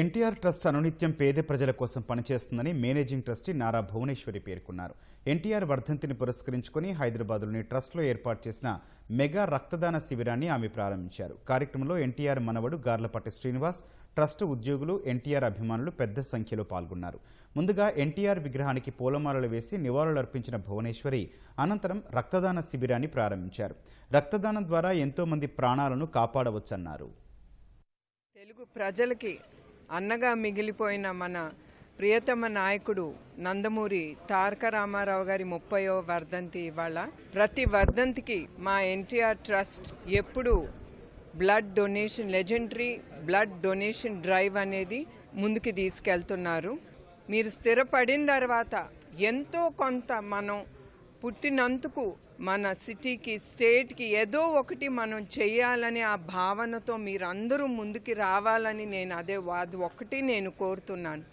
NTR trust అనునిత్యం పేద ప్రజల కోసం పనిచేస్తుందని మేనేజింగ్ ట్రస్టీ నారా భువనేశ్వరి పేర్కొన్నారు. ఎన్టీఆర్ వర్ధంతిని పురస్కరించుకుని హైదరాబాద్లోని ట్రస్ట్లో ఏర్పాటు చేసిన మెగా రక్తదాన శిబిరాన్ని ఆమె ప్రారంభించారు. కార్యక్రమంలో ఎన్టీఆర్ మనవడు గార్లపట్టి శ్రీనివాస్ ట్రస్ట్ ఉద్యోగులు ఎన్టీఆర్ అభిమానులు పెద్ద సంఖ్యలో పాల్గొన్నారు. ముందుగా ఎన్టీఆర్ విగ్రహానికి పూలమాలలు వేసి నివాళులర్పించిన భువనేశ్వరి అనంతరం రక్తదాన శిబిరాన్ని ప్రారంభించారు. రక్తదానం ద్వారా ఎంతో మంది ప్రాణాలను కాపాడవచ్చన్నారు. తెలుగు ప్రజలకి అన్నగా మిగిలిపోయిన మన ప్రియతమ నాయకుడు నందమూరి తారక రామారావు గారి ముప్పయో వర్ధంతి ఇవాళ. ప్రతి వర్ధంతికి మా ఎన్టీఆర్ ట్రస్ట్ ఎప్పుడు blood donation legendary blood donation drive అనేది ముందుకు తీసుకెళ్తున్నారు. మీరు స్థిరపడిన తర్వాత ఎంతో కొంత మనం పుట్టినందుకు మన సిటీకి స్టేట్కి ఏదో ఒకటి మనం చేయాలని ఆ భావనతో మీరందరూ ముందుకి రావాలని నేను అదే అది ఒకటి నేను కోరుతున్నాను.